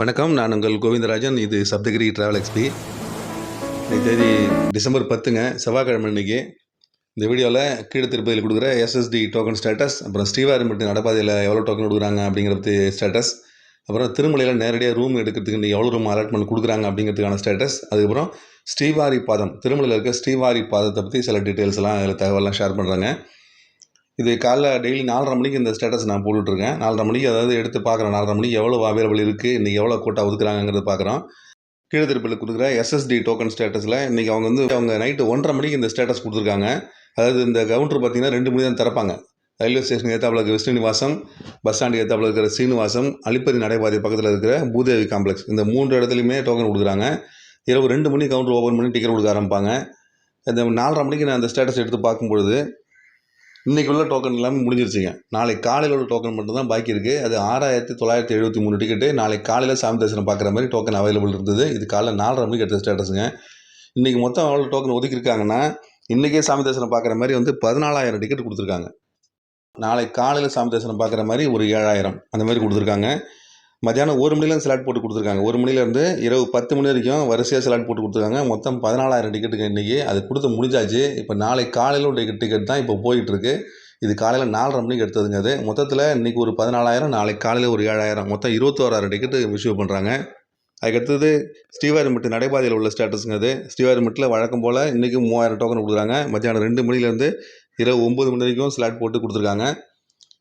வணக்கம் நான் உங்கள் கோவிந்தராஜன். இது சப்தகிரி ட்ராவல் எக்ஸ்பி தேதி டிசம்பர் பத்துங்க செவ்வாய்க்கிழமை இன்னைக்கு இந்த வீடியோவில் கீழே திருப்பதியில் கொடுக்குற எஸ்எஸ்டி டோக்கன் ஸ்டேட்டஸ் அப்புறம் ஸ்ரீவாரிமட்டு நடப்பாதையில் எவ்வளோ டோக்கன் கொடுக்குறாங்க அப்படிங்கிறது ஸ்டேட்டஸ் அப்புறம் திருமலையில் நேரடியாக ரூம் எடுக்கிறதுக்கு இன்னைக்கு எவ்வளோ ரூம் அலாட்மெண்ட் கொடுக்குறாங்க அப்படிங்கிறதுக்கான ஸ்டேட்டஸ் அதுக்கப்புறம் ஸ்ரீவாரி பாதம் திருமலையில் இருக்க ஸ்ரீவாரி பாதத்தை பற்றி சில டீட்டெயில்ஸ்லாம் அதில் தகவலாம் ஷேர் பண்ணுறாங்க இது காலைல டெய்லி நாலரை மணிக்கு இந்த ஸ்டேட்டஸ் நான் போட்டுட்ருக்கேன். நாலரை மணிக்கு அதாவது எடுத்து பார்க்குறேன். நாலரை மணிக்கு எவ்வளோ அவைலபிள் இருக்குது இன்றைக்கி எவ்வளோ கோட்டா ஒதுக்குறாங்கிறது பார்க்குறோம். கீழே திருப்பில் கொடுக்குற எஸ்எஸ்டி டோக்கன் ஸ்டேட்டஸில் இன்றைக்கி அவங்க வந்து அவங்க நைட்டு ஒன்றரை மணிக்கு இந்த ஸ்டேட்டஸ் கொடுத்துருக்காங்க. அதாவது இந்த கவுண்டர் பார்த்தீங்கன்னா ரெண்டு மணி தான் திறப்பாங்க. ரயில்வே ஸ்டேஷன் ஏத்தாப்புல இருக்கிற ஸ்ரீனிவாசம் பஸ் ஸ்டாண்டு ஏத்தாப்புல இருக்கிற ஸ்ரீனிவாசம் அலிப்பதி நடைபாதை பக்கத்தில் இருக்கிற பூதேவி காம்ப்ளெக்ஸ் இந்த மூன்று இடத்துலையுமே டோக்கன் கொடுக்குறாங்க. இரவு ரெண்டு மணி கவுண்டர் ஓப்பன் பண்ணி டிக்கெட் கொடுக்க ஆரம்பிப்பாங்க. இந்த நாலரை மணிக்கு நான் அந்த ஸ்டேட்டஸ் எடுத்து பார்க்கும்பொழுது இன்றைக்கி உள்ள டோக்கன் எல்லாமே முடிஞ்சிருச்சுங்க. நாளைக்கு காலையில் உள்ள டோக்கன் மட்டும்தான் பாக்கி இருக்குது அது ஆறாயிரத்தி தொள்ளாயிரத்தி எழுபத்தி மூணு டிக்கெட்டு நாளைக்கு காலையில் சாமி தரிசனம் பார்க்குற மாதிரி டோக்கன் அவைலபிள் இருந்தது. இது காலைல நாலரை மணிக்கு எடுத்த ஸ்டேட்டஸுங்க இன்றைக்கி மொத்தம் எவ்வளோ டோக்கன் ஒதுக்கியிருக்காங்கன்னா இன்றைக்கே சாமி தரிசனம் பார்க்குற மாதிரி வந்து பதினாலாயிரம் டிக்கெட் கொடுத்துருக்காங்க. நாளைக்கு காலையில் சாமி தரிசனம் பார்க்குற மாதிரி ஒரு ஏழாயிரம் அந்த மாதிரி கொடுத்துருக்காங்க. மத்தியானம் ஒரு மணிலேருந்து ஸ்லாட் போட்டு கொடுத்துருக்காங்க. ஒரு மணிலேருந்து இரவு பத்து மணி வரைக்கும் வரிசையாக ஸ்லாட் போட்டு கொடுத்துருக்காங்க. மொத்தம் பதினாலாயிரம் டிக்கெட்டுக்கு இன்றைக்கி அது கொடுத்து முடிஞ்சாச்சு. இப்போ நாளைக்கு காலையில் டிக்கெட் டிக்கெட் தான் இப்போ போயிட்டுருக்கு. இது காலையில் நாலரை மணிக்கு எடுத்ததுங்க அது. மொத்தத்தில் இன்றைக்கி ஒரு பதினாலாயிரம் நாளைக்கு காலையில் ஒரு ஏழாயிரம். மொத்தம் இருபத்தோராயிரம் டிக்கெட்டு இஷ்யூ பண்ணுறாங்க அதுக்கடுத்தது ஸ்ரீவாரிமட்டு நடைபாதையில் உள்ள ஸ்டேட்டஸுங்க அது. ஸ்ரீவாரிமட்டில் வழக்கம் போல் இன்றைக்கி மூவாயிரம் டோக்கன் கொடுக்குறாங்க. மத்தியானம் ரெண்டு மணிலேருந்து இரவு ஒம்பது மணி வரைக்கும் ஸ்லாட் போட்டு கொடுத்துருக்காங்க.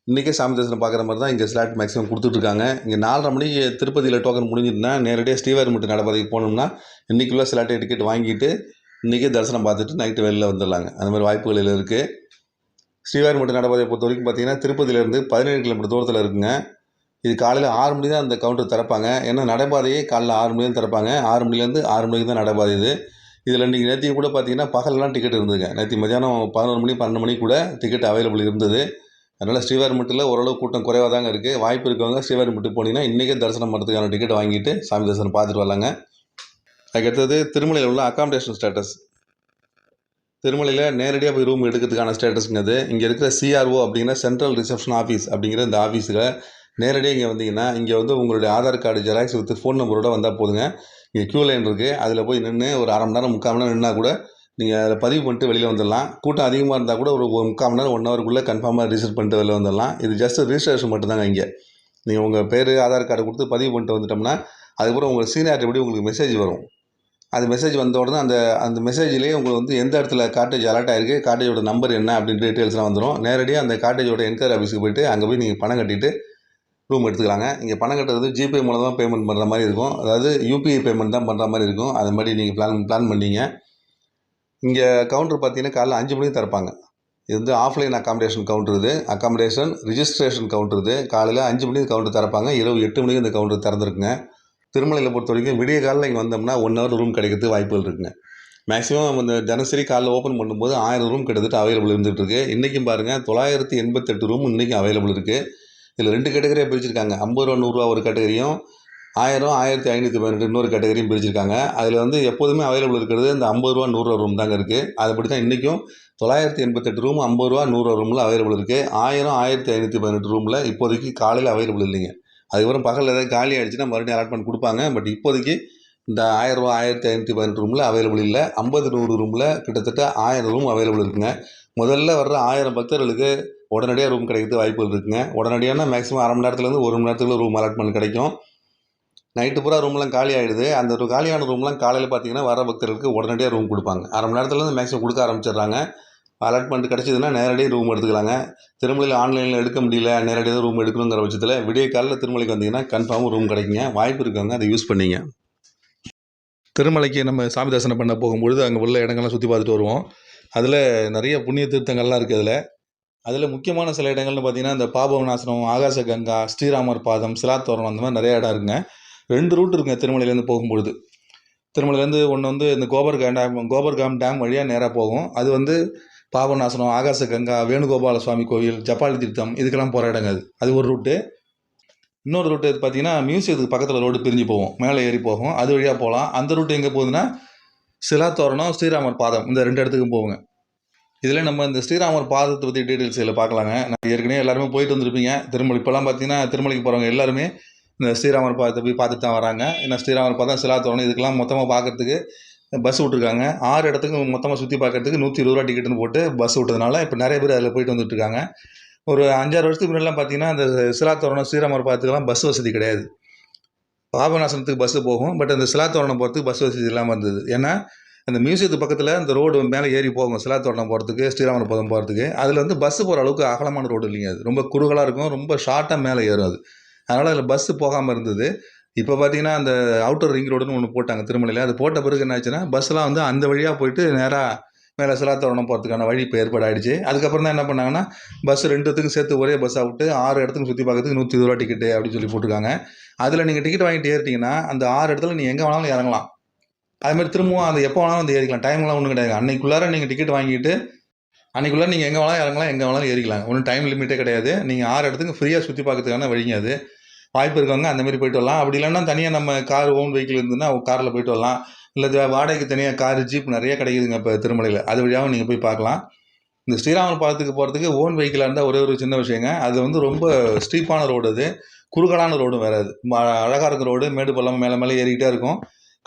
இன்றைக்கே சாமி தரிசனம் பார்க்குற மாதிரி தான் இங்கே ஸ்லாட் மேக்ஸிமம் கொடுத்துட்ருக்காங்க. இங்கே நாலரை மணிக்கு திருப்பதியில் டோக்கன் முடிஞ்சிருந்தா நேரடியாக ஸ்ரீவாரிமட்டு நடைபாதைக்கு போனோம்னா இன்றைக்குள்ளே ஸ்லாட்டை டிக்கெட் வாங்கிட்டு இன்றைக்கே தரிசனம் பார்த்துட்டு நைட்டு வெளில வந்துடலாங்க. அந்த மாதிரி வாய்ப்புகள் இருக்குது ஸ்ரீவாரிமட்டு நடைபாதையை பொறுத்த வரைக்கும் பார்த்தீங்கன்னா திருப்பதியிலேருந்து பதினேழு கிலோமீட்டர் தூரத்தில் இருக்குங்க. இது காலையில் ஆறு மணி தான் அந்த கவுண்டர் திறப்பாங்க. ஏன்னா நடைபாதையே காலைல ஆறு மணி தான் திறப்பாங்க. ஆறு மணிலேருந்து ஆறு மணிக்கு தான் நடைபாதை இது. இதில் இன்றைக்கி நேற்று கூட பார்த்தீங்கன்னா பகலெலாம் டிக்கெட் இருந்ததுங்க. நேற்று மத்தியானம் பதினோரு மணி பன்னெண்டு மணி கூட டிக்கெட் அவைலபிள் இருந்தது. அதனால் ஸ்ரீவாரிமட்டில் ஓரளவு கூட்டம் குறைவாக தாங்க இருக்குது வாய்ப்பு இருக்கவங்க ஸ்ரீவாரிமட்டு போனீங்கன்னா இன்றைக்கே தரிசனம் பண்ணுறதுக்கான டிக்கெட் வாங்கிட்டு சாமி தரிசனம் பார்த்துட்டு வரலாங்க. அதுக்கடுத்தது திருமலையில் உள்ள அகாமடேஷன் ஸ்டேட்டஸ் திருமலையில் நேரடியாக போய் ரூம் எடுக்கிறதுக்கான ஸ்டேட்டஸ்ங்கிறது இங்கே இருக்கிற சிஆர்ஓ அப்படிங்கிற சென்ட்ரல் ரிசப்ஷன் ஆஃபீஸ் அப்படிங்கிற இந்த ஆஃபீஸில் நேரடியாக இங்கே வந்தீங்கன்னா இங்கே வந்து உங்களுடைய Aadhaar card xerox with phone நம்பரோட வந்தால் போதுங்க. இங்கே க்யூ லைன் இருக்குது அதில் போய் நின்று ஒரு அரை மணி நேரம் முக்கால் மணி நேரம் நின்னா கூட நீங்கள் அதில் பதிவு பண்ணிட்டு வெளியில் வந்துடலாம். கூட்டம் அதிகமாக இருந்தால் கூட ஒரு முக்கால் மணி நேரம் ஒன் ஹவருக்குள்ளே கன்ஃபார்மாக ரிஜிஸ்டர் பண்ணிட்டு வெளில வந்துடலாம். இது ஜஸ்ட் ரிஜிஸ்ட்ரேஷன் மட்டும்தாங்க இங்கே. நீங்கள் உங்கள் பேர் ஆதார் கார்டு கொடுத்து பதிவு பண்ணிட்டு வந்துட்டோம்னா அதுக்கப்புறம் உங்கள் சீனியாரிட்டி படி உங்களுக்கு மெசேஜ் வரும். அது மெசேஜ் வந்த உடனே அந்த அந்த மெசேஜ்லேயே உங்களுக்கு வந்து எந்த இடத்துல காட்டேஜ் அலர்ட் ஆயிருக்கு காட்டேஜோட நம்பர் என்ன அப்படின்னு டீட்டெயில்ஸ்லாம் வந்துடும் நேரடியாக அந்த காட்டேஜோட என்கொயரி ஆஃபீஸுக்கு போயிட்டு அங்கே போய் நீங்கள் பணம் கட்டிட்டு ரூம் எடுத்துக்கலாங்க. இங்கே பணம் கட்டுறது ஜிபே மூலம் தான் பேமெண்ட் பண்ணுற மாதிரி இருக்கும். அதாவது யூபிஐ பேமெண்ட் தான் பண்ணுற மாதிரி இருக்கும். அது மாதிரி நீங்கள் பிளான் பிளான் பண்ணீங்க. இங்கே கவுண்டர் பார்த்தீங்கன்னா காலைல அஞ்சு மணிக்கு திறப்பாங்க. இது வந்து ஆஃப்லைன் அக்காமடேஷன் கவுண்டர் இது. அக்காமடேஷன் ரிஜிஸ்ட்ரேஷன் கவுண்டர் இது. காலையில் அஞ்சு மணிக்கு கவுண்டர் திறப்பாங்க. இரவு எட்டு மணிக்கு இந்த கவுண்டர் திறந்துருக்குங்க. திருமலையில் பொறுத்த வரைக்கும் விடிய காலையில் இங்கே வந்தோம்னா ஒன் ஹவர் ரூம் கிடைக்கிறதுக்கு வாய்ப்புகள் இருக்குங்க. மேக்ஸிமம் அந்த தினசரி காலைல ஓப்பன் பண்ணும்போது ஆயிரம் ரூம் கிட்டத்தட்ட அவைலபிள் இருந்துகிட்டு இருக்குது இன்றைக்கும் பாருங்கள் தொள்ளாயிரத்தி எண்பத்தெட்டு ரூம் இன்றைக்கும் அவைலபிள் இருக்குது இதில் ரெண்டு கேட்டகரியாக பிரிச்சிருக்காங்க. ஐம்பது ரூபா நூறுரூவா ஒரு கேட்டகரியும் ஆயிரம் ஆயிரத்தி ஐநூற்றி பதினெட்டு இன்னொரு கேட்டகரியும் பிரிச்சிருக்காங்க. அதில் வந்து எப்போதுமே அவைலபிள் இருக்கிறது இந்த ஐம்பது ரூபா நூறுரூவா ரூம் தாங்க இருக்குது அதுபடி தான் இன்றைக்கும் தொள்ளாயிரத்தி எண்பத்தெட்டு ரூம் ஐம்பது ரூபா நூறுரூவா ரூமில் அவைலபிள் இருக்குது ஆயிரம் ஆயிரத்தி ஐநூற்றி பதினெட்டு ரூமில் இப்போதைக்கு காலையில் அவைலபிள் இல்லைங்க. அதுக்கப்புறம் பகலில் ஏதாவது காலி ஆகிடுச்சுன்னா மறுபடியும் அலாட்மெண்ட் கொடுப்பாங்க. பட் இப்போதைக்கு இந்த ஆயிரரூவா ஆயிரத்தி ஐநூற்றி பதினெட்டு ரூமில் அவைலபிள் இல்லை. ஐம்பது நூறு ரூமில் கிட்டத்தட்ட ஆயிரம் ரூம் அவைலபிள் இருக்குங்க. முதல்ல வர்ற ஆயிரம் பக்தர்களுக்கு உடனடியாக ரூம் கிடைக்கிறது வாய்ப்புகள் இருக்குங்க. உடனடியான மேக்ஸிமம் அரை மணி நேரத்துலேருந்து ஒரு மணி நேரத்துக்குள்ள ரூம் அலாட்மெண்ட் கிடைக்கும். நைட்டு பூரா ரூம்லாம் காலி ஆகிடுது அந்த ஒரு காலியான ரூம்லாம் காலையில் பார்த்தீங்கன்னா வர பக்தர்களுக்கு உடனடியாக ரூம் கொடுப்பாங்க. அரை மணி நேரத்துலேருந்து மேக்ஸிமம் கொடுக்க ஆரம்பிச்சிடுறாங்க. அலாட்மெண்ட் கிடச்சிதுன்னா நேரடியாக ரூம் எடுத்துக்கலாங்க. திருமலையில் ஆன்லைனில் எடுக்க முடியல நேரடியாக ரூம் எடுக்கணுங்கிற பட்சத்தில் விடிய காலையில் திருமலைக்கு வந்தீங்கன்னா கன்ஃபார்மாக ரூம் கிடைக்குங்க. வாய்ப்பு இருக்கவங்க அதை யூஸ் பண்ணிங்க. திருமலைக்கு நம்ம சாமி தரிசனம் பண்ண போகும்பொழுது அங்கே உள்ள இடங்கள்லாம் சுற்றி பார்த்துட்டு வருவோம். அதில் நிறைய புண்ணிய தீர்த்தங்கள்லாம் இருக்குது அதில். அதில் முக்கியமான சில இடங்கள்னு பார்த்தீங்கன்னா இந்த பாபவநாசனம் ஆகாச கங்கா ஸ்ரீராமர் பாதம் சிலாத்தோரணம் அந்த மாதிரி நிறைய இடம் இருக்குங்க. ரெண்டு ரூட் இருக்குங்க திருமலையிலேருந்து போகும்பொழுது. திருமலையிலேருந்து ஒன்று வந்து இந்த கோபர்காம் டேம் கோபர்காம் டேம் வழியாக நேராக போகும். அது வந்து பாபநாசனம் ஆகாச கங்கா வேணுகோபால சுவாமி கோயில் ஜப்பாலி தீர்த்தம் இதுக்கெல்லாம் போகிற இடங்க அது. அது ஒரு ரூட்டு இன்னொரு ரூட்டு பார்த்தீங்கன்னா மியூசியத்துக்கு பக்கத்தில் ரோடு பிரிஞ்சு போகும். மேலே ஏறி போகும். அது வழியாக போகலாம் அந்த ரூட்டு எங்கே போகுதுன்னா சிலாத்தோரணம் ஸ்ரீராமர் பாதம். இந்த ரெண்டு இடத்துக்கும் போவோங்க இதில் நம்ம இந்த ஸ்ரீராமர் பாதத்தை பற்றி டீட்டெயில்ஸ் இதில் பார்க்கலாங்க நான் ஏற்கனவே எல்லாருமே போயிட்டு வந்திருப்பீங்க. திருமலை இப்போலாம் பார்த்தீங்கன்னா திருமலைக்கு போகிறவங்க எல்லாருமே இந்த ஸ்ரீராமர் பாதத்தை போய் பார்த்துட்டு தான் வராங்க. ஏன்னா ஸ்ரீராமர் பாதம் சிலா தோரணம் இதுக்கெல்லாம் மொத்தமாக பார்க்குறதுக்கு பஸ் விட்ருக்காங்க ஆறு இடத்துக்கு மொத்தமாக சுற்றி பார்க்குறதுக்கு நூற்றி இருபது ரூபா டிக்கெட்டுன்னு போட்டு பஸ் விட்டதுனால இப்போ நிறைய பேர் அதில் போயிட்டு வந்துட்டுருக்காங்க ஒரு அஞ்சாறு வருஷத்துக்கு முன்னாடிலாம் பார்த்தீங்கன்னா அந்த சிலா தோரணம் ஸ்ரீராமர் பாதத்துக்கெல்லாம் பஸ் வசதி கிடையாது. பாபநாசனத்துக்கு பஸ்ஸு போகும். பட் அந்த சிலா தோரணம் போகிறதுக்கு பஸ் வசதி இல்லாமல் இருந்தது. ஏன்னா அந்த மியூசியத்துக்கு பக்கத்தில் அந்த ரோடு மேலே ஏறி போகும். சிலா தோரணம் போகிறதுக்கு ஸ்ரீராமர் பாதம் போகிறதுக்கு அதில் வந்து பஸ்ஸு போகிற அளவுக்கு அகலமான ரோடு இல்லைங்க அது. ரொம்ப குறுகலாக இருக்கும். ரொம்ப ஷார்ட்டாக மேலே ஏறும் அது. அதனால் அதில் பஸ்ஸு போகாமல் இருந்தது. இப்போ பார்த்தீங்கன்னா அந்த அவுட்டர் ரிங் ரோடுன்னு ஒன்று போட்டாங்க திருமலையில். அது போட்ட பிறகு என்ன ஆச்சுன்னா பஸ்ஸெலாம் வந்து அந்த வழியாக போயிட்டு நேராக மேலே சிலாத்தோரணம் போகிறதுக்கான வழி இப்போ ஏற்பாடாயிடுச்சு. அதுக்கப்புறம் தான் என்ன பண்ணாங்கன்னா பஸ் ரெண்டுத்துக்கும் சேர்த்து ஒரே பஸ்ஸாக விட்டு ஆறு இடத்துக்கு சுற்றி பார்க்கறதுக்கு நூற்றி இருபது ரூபா டிக்கெட்டு அப்படின்னு சொல்லி போட்டிருக்காங்க. அதில் நீங்கள் டிக்கெட் வாங்கிட்டு ஏறிட்டீங்கன்னா அந்த ஆறு இடத்துல நீங்கள் எங்கே வேணாலும் இறங்கலாம். அதுமாதிரி திரும்பவும் அந்த எப்போ வேணாலும் வந்து ஏறிக்கலாம். டைம்லாம் ஒன்றும் கிடையாது. அன்னைக்குள்ளார நீங்கள் டிக்கெட் வாங்கிட்டு அன்னைக்குள்ளே நீங்கள் எங்கே வேணாலும் இறங்கலாம் எங்கே வேணாலும் ஏறிக்கலாம். ஒன்றும் டைம் லிமிட்டே கிடையாது. நீங்கள் ஆறு இடத்துக்கு ஃப்ரீயாக சுற்றி பார்க்கறதுக்கான வழிங்க அது. வாய்ப்பு இருக்கவங்க அந்த மாதிரி போயிட்டு வரலாம். அப்படி இல்லைன்னா தனியாக நம்ம கார் ஓன் வெஹிக்கிள் இருந்ததுன்னா காரில் போயிட்டு வரலாம். இல்லை வாடகைக்கு தனியாக கார் ஜீப் நிறைய கிடைக்குதுங்க இப்போ திருமலையில். அது வழியாகவும் நீங்கள் போய் பார்க்கலாம். இந்த ஸ்ரீராமர் பாலத்துக்கு போகிறதுக்கு ஓன் வெஹிக்கிளாக இருந்தால் ஒரே ஒரு சின்ன விஷயங்க. அது வந்து ரொம்ப ஸ்டீப்பான ரோடு அது. குறுகலான ரோடும் வேறு அது. அழகாக இருக்கிற ரோடு மேடு பள்ளம் மேலே மேலே ஏறிக்கிட்டே இருக்கும்.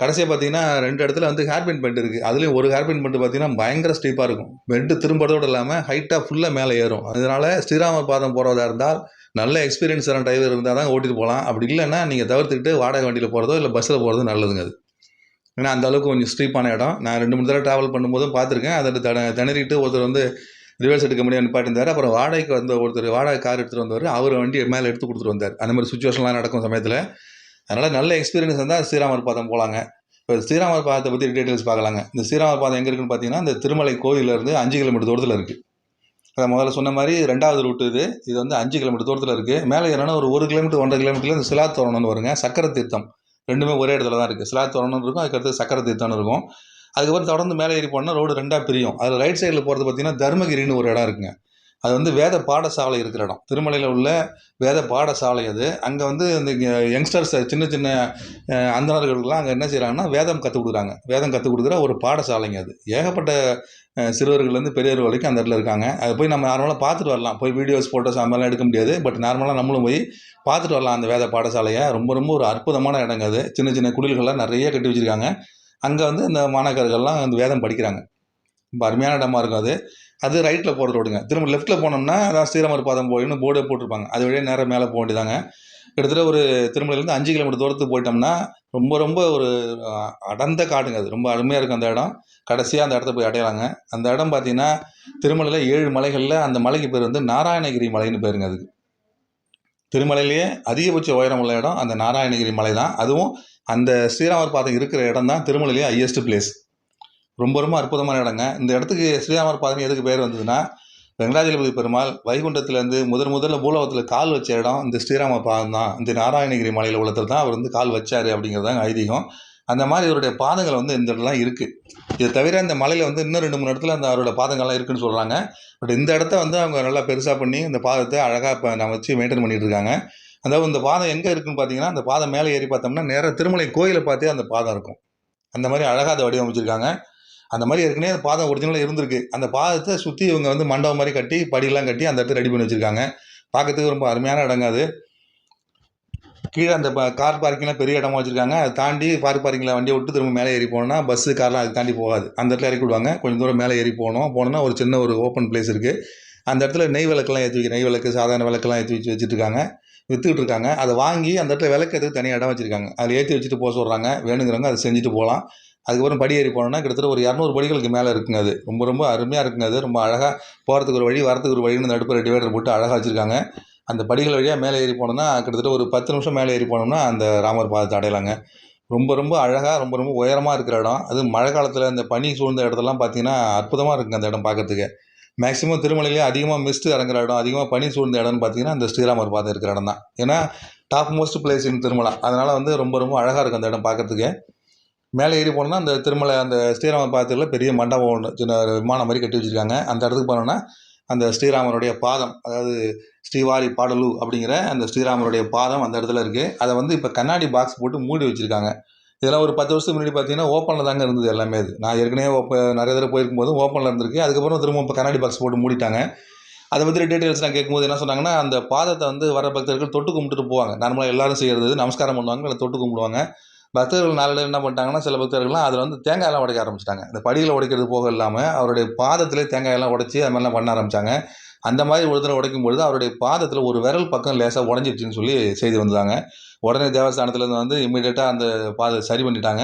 கடைசியாக பார்த்தீங்கன்னா ரெண்டு இடத்துல வந்து ஹேர்பின் பெண்ட் இருக்குது அதுலேயும் ஒரு ஹேர்பின் பெண்ட் பார்த்தீங்கன்னா பயங்கர ஸ்டீப்பாக இருக்கும். பெண்டு திரும்புறதோடு இல்லாமல் ஹைட்டாக ஃபுல்லாக மேலே ஏறும். அதனால் ஸ்ரீராமர் பாதம் போகிறதா இருந்தால் நல்ல எக்ஸ்பீரியன்ஸ் டிரைவர் இருந்தால் தான் ஓட்டிட்டு போகலாம் அப்படி இல்லைன்னா நீங்கள் தவிர்த்துக்கிட்டு வாடகை வண்டியில் போகிறதோ இல்லை பஸ்ஸில் போகிறதோ நல்லதுங்க அது. ஏன்னா அந்தளவுக்கு கொஞ்சம் ஸ்ட்ரீப்பான இடம். நான் ரெண்டு மூணு தடவை ட்ராவல் பண்ணும்போதும் பார்த்துருக்கேன். அதை தட திணறிட்டு ஒருத்தர் வந்து ரிவர்ஸ் எடுக்க முடியாது நிப்பாட்டிருந்தார் அப்புறம் வாடகைக்கு வந்த ஒருத்தர் வாடகை கார் எடுத்துகிட்டு வந்தவர் அவர் வண்டி மேலே எடுத்து கொடுத்துட்டு வந்தார். அந்த மாதிரி சுச்சுவேஷன்லாம் நடக்கும் சமயத்தில். அதனால் நல்ல எக்ஸ்பீரியன்ஸ் இருந்தால் ஸ்ரீராமர் பாதம் போகலாங்க இப்போ ஸ்ரீராமர் பாதத்தை பற்றி டீட்டெயில்ஸ் பார்க்கலாங்க. இந்த ஸ்ரீராமர் பாதம் எங்கே இருக்குன்னு பார்த்தீங்கன்னா இந்த திருமலை கோயிலேருந்து அஞ்சு கிலோமீட்டர் தூரத்தில் இருக்குது அதை முதல்ல சொன்ன மாதிரி ரெண்டாவது ரூட்டு இது. இது வந்து அஞ்சு கிலோமீட்டர் தூரத்தில் இருக்குது மேலே ஏறினா ஒரு ஒரு கிலோமீட்டர் ஒன்றரை கிலோமீட்டரில் இந்த சிலா தோரணம்னு வருங்க. சக்கர தீர்த்தம். ரெண்டுமே ஒரே இடத்துல தான் இருக்குது சிலா தோரணம் இருக்கும் அதுக்கடுத்து சக்கர தீர்த்தம்னு இருக்கும். அதுக்கப்புறம் தொடர்ந்து மேலே ஏறி போனால் ரோடு ரெண்டாக பிரியும். அதில் ரைட் சைடில் போகிறது பார்த்தீங்கன்னா தர்மகிரின்னு ஒரு இடம் இருக்குங்க. அது வந்து வேத பாடசாலை இருக்கிற இடம். திருமலையில் உள்ள வேத பாடசாலை அது. அங்கே வந்து இந்த யங்ஸ்டர்ஸ் சின்ன சின்ன அந்தனர்களுக்கெல்லாம் அந்தணர்களுக்கெல்லாம் அங்கே என்ன செய்கிறாங்கன்னா வேதம் கற்றுக் கொடுக்குறாங்க. வேதம் கற்றுக் கொடுக்குற ஒரு பாடசாலைங்க அது. ஏகப்பட்ட சிறுவர்கள்லேருந்து பெரியவர் வரைக்கும் அந்த இடத்துல இருக்காங்க. அதை போய் நம்ம நார்மலாக பார்த்துட்டு வரலாம். போய் வீடியோஸ் ஃபோட்டோஸ் அந்த மாதிரிலாம் எடுக்க முடியாது. பட் நார்மலாக நம்மளும் போய் பார்த்துட்டு வரலாம் அந்த வேத பாடசாலையை. ரொம்ப ரொம்ப ஒரு அற்புதமான இடங்க அது. சின்ன சின்ன குடில்கள்லாம் நிறைய கட்டி வச்சுருக்காங்க. அங்கே வந்து இந்த மாணாக்கர்கள்லாம் அந்த வேதம் படிக்கிறாங்க. ரொம்ப அருமையான இடமா இருக்கும் அது. அது ரைட்டில் போகிற ரோடுங்க. திரும்ப லெஃப்ட்டில் போனோம்னா அதான் ஸ்ரீராமர் பாதம் போயின்னு போர்டே போட்டிருப்பாங்க. அது வழியாக நேராக மேலே போக வேண்டியதாங்க. கிட்டத்தட்ட ஒரு திருமலையிலேருந்து அஞ்சு கிலோமீட்டர் தூரத்துக்கு போயிட்டோம்னா ரொம்ப ரொம்ப ஒரு அடர்ந்த காடுங்க அது. ரொம்ப அருமையாக இருக்கும் அந்த இடம். கடைசியாக அந்த இடத்த போய் அடையலாங்க. அந்த இடம் பார்த்தீங்கன்னா திருமலையில் ஏழு மலைகளில் அந்த மலைக்கு பேர் வந்து நாராயணகிரி மலைன்னு பேருங்க அதுக்கு திருமலையிலேயே அதிகபட்ச உயரம் உள்ள இடம் அந்த நாராயணகிரி மலை தான். அதுவும் அந்த ஸ்ரீராமர் பாதம் இருக்கிற இடம் தான் திருமலையிலேயே ஹையஸ்ட் பிளேஸ் ரொம்ப ரொம்ப அற்புதமான இடங்க. இந்த இடத்துக்கு ஸ்ரீராமர் பாதம் எதுக்கு பேர் வந்ததுன்னா வெங்கடாஜலபதி பெருமாள் வைகுண்டத்துலேருந்து முதன் முதல்ல பூலோகத்தில் கால் வச்ச இடம் இந்த ஸ்ரீராம பாதம் தான் இந்த நாராயணகிரி மலையில் உள்ளத்தில் தான் அவர் வந்து கால் வச்சார் தான் ஐதீகம். அந்த மாதிரி இவருடைய பாதங்கள் வந்து இந்த இடம்லாம் இருக்குது இது தவிர இந்த மலையில் வந்து இன்னும் ரெண்டு மூணு இடத்துல அந்த அவரோட பாதங்கள்லாம் இருக்குன்னு சொல்கிறாங்க பட் இந்த இடத்த வந்து அவங்க நல்லா பெருசாக பண்ணி இந்த பாதத்தை அழகாக இப்போ நான் வச்சு மெயின்டைன் பண்ணிகிட்டு இருக்காங்க. அதாவது இந்த பாதம் எங்கே இருக்குன்னு பார்த்தீங்கன்னா அந்த பாதம் மேலே ஏறி பார்த்தோம்னா நேராக திருமலை கோயிலை பார்த்தே அந்த பாதம் இருக்கும். அந்த மாதிரி அழகாக அதை வடிவமைச்சிருக்காங்க. அந்த மாதிரி ஏற்கனவே அந்த பாதம் ஒரிஜினலாக இருந்திருக்கு. அந்த பாதத்தை சுற்றி இவங்க வந்து மண்டபம் மாதிரி கட்டி படியெல்லாம் கட்டி அந்த இடத்த ரெடி பண்ணி வச்சுருக்காங்க. பார்க்கறதுக்கு ரொம்ப அருமையான இடங்க அது. கீழே அந்த கார் பார்க்கிங்லாம் பெரிய இடமா வச்சுருக்காங்க. அதை தாண்டி கார் பார்க்கிங்கில் வண்டியை விட்டு திரும்ப மேலே ஏறி போனோம்னா பஸ்ஸு கார்லாம் அது தாண்டி போகாது. அந்த இடத்துல இறக்கி விடுவாங்க. கொஞ்சம் தூரம் மேலே ஏறி போனோம் போனோம்னா ஒரு சின்ன ஒரு ஓப்பன் பிளேஸ் இருக்குது அந்த இடத்துல நெய் விளக்கெல்லாம் ஏற்றி வைக்க நெய் விளக்கு சாதாரண விளக்கெல்லாம் ஏற்றி வச்சு வச்சுருக்காங்க விற்றுக்கிட்டு இருக்காங்க. அதை வாங்கி அந்த இடத்துல விளக்கத்துக்கு தனியாக இடம் வச்சுருக்காங்க. அதில் ஏற்றி வச்சுட்டு போக சொல்கிறாங்க வேணுங்கிறவங்க அதை செஞ்சுட்டு போகலாம். அதுக்கப்புறம் படி ஏறி போனோம்னா கிட்டத்தட்ட ஒரு இரநூறு படிகளுக்கு மேலே இருக்குங்க அது. ரொம்ப ரொம்ப அருமையாக இருக்குங்க அது. ரொம்ப அழகாக போகிறதுக்கு ஒரு வழி வரத்துக்கு ஒரு வழின்னு நடுப்பு டிவைடர் போட்டு அழகாக வச்சுருக்காங்க. அந்த படிகள் வழியாக மேலே ஏறி போனோம்னா கிட்டத்தட்ட ஒரு பத்து நிமிஷம் மேலே ஏறி போனோம்னா அந்த ராமர் பாதத்தை அடையலாங்க. ரொம்ப ரொம்ப அழகாக ரொம்ப ரொம்ப உயரமாக இருக்கிற இடம். அது மழை காலத்தில் அந்த பனி சூழ்ந்த இடத்தெல்லாம் பார்த்தீங்கன்னா அற்புதமாக இருக்குங்க அந்த இடம் பார்க்குறதுக்கு மேக்ஸிமம் திருமலையிலேயே அதிகமாக மிஸ்ட் இறங்குற இடம் அதிகமாக பனி சூழ்ந்த இடம்னு பார்த்தீங்கன்னா அந்த ஸ்ரீராமர் பாதை இருக்கிற இடம் தான். ஏன்னா top most place in Tirumala. அதனால் வந்து ரொம்ப ரொம்ப அழகாக இருக்கும் அந்த இடம் பார்க்குறதுக்கு மேலே ஏறி போனோம்னா அந்த திருமலை அந்த ஸ்ரீராமர் பாத்திரத்தில் பெரிய மண்டபம் ஒன்று சின்ன ஒரு விமானம் மாதிரி கட்டி வச்சுருக்காங்க. அந்த இடத்துக்கு போனோம்னா அந்த ஸ்ரீராமருடைய பாதம் அதாவது ஸ்ரீவாரி பாடலு அப்படிங்கிற அந்த ஸ்ரீராமருடைய பாதம் அந்த இடத்துல இருக்குது அதை வந்து இப்போ கண்ணாடி பாக்ஸ் போட்டு மூடி வச்சுருக்காங்க. இதெல்லாம் ஒரு பத்து வருஷத்துக்கு முன்னாடி பார்த்தீங்கன்னா ஓப்பனில் தாங்க இருந்தது எல்லாமே இது. நான் ஏற்கனவே இப்போ நிறைய தடவை போயிருக்கும் போது ஓப்பனில் இருந்திருக்கு. அதுக்கப்புறம் திரும்ப இப்போ கண்ணாடி பாக்ஸ் போட்டு மூடிட்டாங்க. அதை பற்றி டீட்டெயில்ஸ்லாம் கேட்கும்போது என்ன சொன்னாங்கன்னா அந்த பாதத்தை வந்து வர பக்தர்கள் தொட்டு கும்பிட்டுட்டு போவாங்க. நார்மலாக எல்லாரும் செய்கிறது நமஸ்காரம் பண்ணுவாங்க இல்லை தொட்டு கும்பிடுவாங்க. பக்தர்கள் நாளில் என்ன பண்ணிட்டாங்கன்னா சில பக்தர்கள்லாம் அதில் வந்து தேங்காயெல்லாம் உடைக்க ஆரம்பிச்சிட்டாங்க. இந்த படியில் உடைக்கிறது போக இல்லாமல் அவருடைய பாதத்திலே தேங்காயெல்லாம் உடைச்சி அது மாதிரிலாம் பண்ண ஆரம்பித்தாங்க அந்த மாதிரி ஒரு தடவை உடைக்கும் பொழுது அவருடைய பாதத்தில் ஒரு விரல் பக்கம் லேசாக உடஞ்சிடுச்சுன்னு சொல்லி செய்தி வந்தாங்க உடனே தேவஸ்தானத்துலேருந்து வந்து இம்மிடியேட்டாக அந்த பாதை சரி பண்ணிட்டாங்க.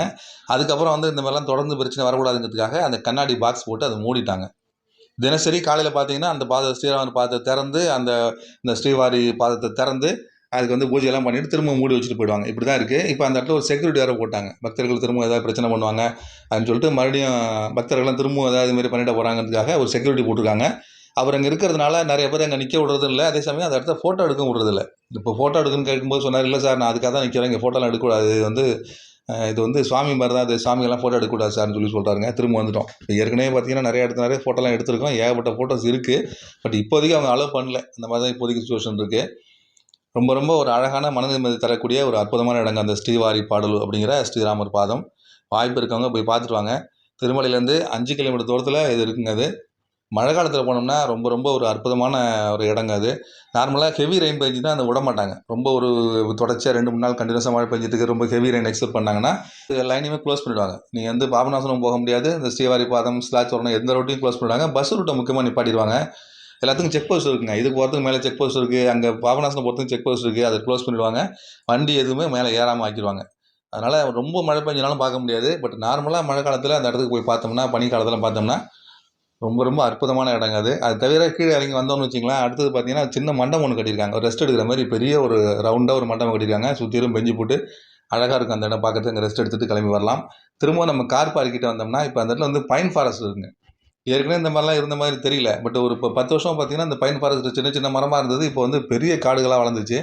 அதுக்கப்புறம் வந்து இந்த மாதிரிலாம் தொடர்ந்து பிரச்சனை வரக்கூடாதுங்கிறதுக்காக அந்த கண்ணாடி பாக்ஸ் போட்டு அதை மூடிட்டாங்க. தினசரி காலையில் பார்த்தீங்கன்னா அந்த பாத ஸ்ரீராமன் பாதத்தை திறந்து அந்த இந்த ஸ்ரீவாரி பாதத்தை திறந்து அதுக்கு வந்து பூஜையெல்லாம் பண்ணிட்டு திரும்ப மூடி வச்சுட்டு போயிடுவாங்க. இப்படி தான் இருக்குது இப்போ அந்த இடத்துல ஒரு செக்யூரிட்டி வேறு போட்டாங்க. பக்தர்கள் திரும்ப ஏதாவது பிரச்சனை பண்ணுவாங்க அப்படின்னு சொல்லிட்டு மறுபடியும் பக்தர்கள்லாம் திரும்ப ஏதாவது இது மாதிரி பண்ணிட போகிறாங்கிறதுக்காக ஒரு செக்யூரிட்டி போட்டிருக்காங்க. அவர் அங்கே இருக்கிறதுனால நிறைய பேர் அங்கே நிற்க விடுறது இல்லை அதே சமயம் அந்த இடத்துல ஃபோட்டோ எடுக்க விடுறதில்ல. இப்போ ஃபோட்டோ எடுக்குன்னு கேட்கும்போது சொன்னார் இல்லை சார் நான் அதுக்காக தான் நிற்கிறேன் இங்கே ஃபோட்டோலாம் எடுக்கக்கூடாது. இது வந்து இது வந்து சுவாமி மாதிரி தான். அது சாமியெல்லாம் ஃபோட்டோ எடுக்கக்கூடாது சார்னு சொல்லி சொல்கிறாருங்க திரும்ப வந்துட்டோம். இப்போ ஏற்கனவே பார்த்தீங்கன்னா நிறைய இடத்துல நிறைய ஃபோட்டோலாம் எடுத்திருக்கோம். ஏகப்பட்ட ஃபோட்டோஸ் இருக்குது பட் இப்போதைக்கு அவங்க அலோவ் பண்ணல. அந்த மாதிரி தான் இப்போதைக்கு சுச்சுவேஷன் இருக்குது ரொம்ப ரொம்ப ஒரு அழகான மன நிம்மதி தரக்கூடிய ஒரு அற்புதமான இடங்க அந்த ஸ்ரீவாரி பாடல் அப்படிங்கிற ஸ்ரீராமர் பாதம். வாய்ப்பு இருக்கவங்க போய் பார்த்துட்டு வாங்க. திருமலையிலேருந்து அஞ்சு கிலோமீட்டர் தூரத்தில் இது இருக்குங்க அது. மழை காலத்தில் போனோம்னா ரொம்ப ரொம்ப ஒரு அற்புதமான ஒரு இடங்க அது. நார்மலாக ஹெவி ரெயின் பெஞ்சுன்னா அந்த விட மாட்டாங்க. ரொம்ப ஒரு தொடர்ச்சியாக ரெண்டு மூணு நாள் கண்டினியூஸாக மழை பெஞ்சிட்டு ரொம்ப ஹெவி ரெயின் எக்ஸ்பெக்ட் பண்ணாங்கன்னா லைனையுமே க்ளோஸ் பண்ணிடுவாங்க. நீங்கள் வந்து பாபநாசனம் போக முடியாது. இந்த ஸ்ரீவாரி பாதம் ஸ்லாச்சோரணம் எந்த ரோட்டையும் க்ளோஸ் பண்ணிடுவாங்க. பஸ் ரூட்டை முக்கியமாக நிப்பாட்டிடுவாங்க. எல்லாத்துக்கும் செக் போஸ்ட் இருக்குங்க. இதுக்கு போகிறதுக்கு மேலே செக் போஸ்ட் இருக்குது அங்கே பாபநாசனம் போகிறதுக்கு செக் போஸ்ட் இருக்குது அதை க்ளோஸ் பண்ணிடுவாங்க. வண்டி எதுவுமே மேலே ஏறாமல் ஆக்கிடுவாங்க. அதனால் ரொம்ப மழை பெஞ்சனாலும் பார்க்க முடியாது. பட் நார்மலாக மழை காலத்தில் அந்த இடத்துக்கு போய் பார்த்தோம்னா பனி காலத்தில் பார்த்தோம்னா ரொம்ப ரொம்ப அற்புதமான இடங்க அது. அது தவிர கீழே இறங்கி வந்தோம்னு வச்சிங்களேன் அடுத்தது பார்த்தீங்கன்னா சின்ன மண்டபம் ஒன்று கட்டியிருக்காங்க. ஒரு ரெஸ்ட் எடுக்கிற மாதிரி பெரிய ஒரு ரவுண்டாக ஒரு மண்டபம் கட்டியிருக்காங்க. சுற்றிலும் பெஞ்சு போட்டு அழகாக இருக்கும் அந்த இடம் பார்க்குறதுக்கு. அங்கே ரெஸ்ட் எடுத்துகிட்டு கிளம்பி வரலாம். திரும்ப நம்ம கார் பார்க்கிட்ட வந்தோம்னா இப்போ அந்த இடத்துல வந்து பைன் ஃபாரஸ்ட் இருக்குங்க. ஏற்கனவே இந்த மாதிரிலாம் இருந்த மாதிரி தெரியல. பட் ஒரு இப்போ பத்து வருஷம் பார்த்தீங்கன்னா இந்த பைன் ஃபாரஸ்ட் சின்ன சின்ன மரமாக இருந்தது. இப்போ வந்து பெரிய காடுகளாக வளர்ந்துச்சு.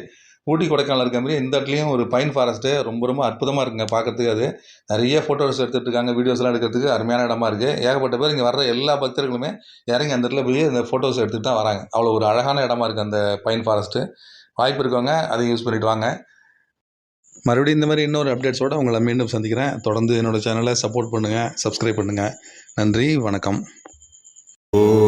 ஊட்டி கொடைக்கானல் இருக்க மாதிரி இந்த இடத்துலையும் ஒரு பைன் ஃபாரஸ்ட்டு ரொம்ப ரொம்ப அற்புதமாக இருக்குங்க பார்க்கறதுக்கு அது. நிறைய ஃபோட்டோஸ் எடுத்துகிட்டு இருக்காங்க வீடியோஸ்லாம் எடுக்கிறதுக்கு அருமையான இடமா இருக்குது ஏகப்பட்ட பேர் இங்கே வர்ற எல்லா பக்தர்களுமே இறங்கி அந்த இடத்துல போய் இந்த ஃபோட்டோஸ் எடுத்துகிட்டு தான் வராங்க. அவ்வளோ ஒரு அழகான இடமா இருக்குது அந்த பைன் ஃபாரஸ்ட்டு வாய்ப்பு இருக்கவங்க அதை யூஸ் பண்ணிட்டு வாங்க. மறுபடியும் இந்த மாதிரி இன்னொரு அப்டேட்ஸோடு உங்களை மீண்டும் சந்திக்கிறேன். தொடர்ந்து என்னோட சேனலை சப்போர்ட் பண்ணுங்கள் சப்ஸ்கிரைப் பண்ணுங்கள் நன்றி வணக்கம். Oh.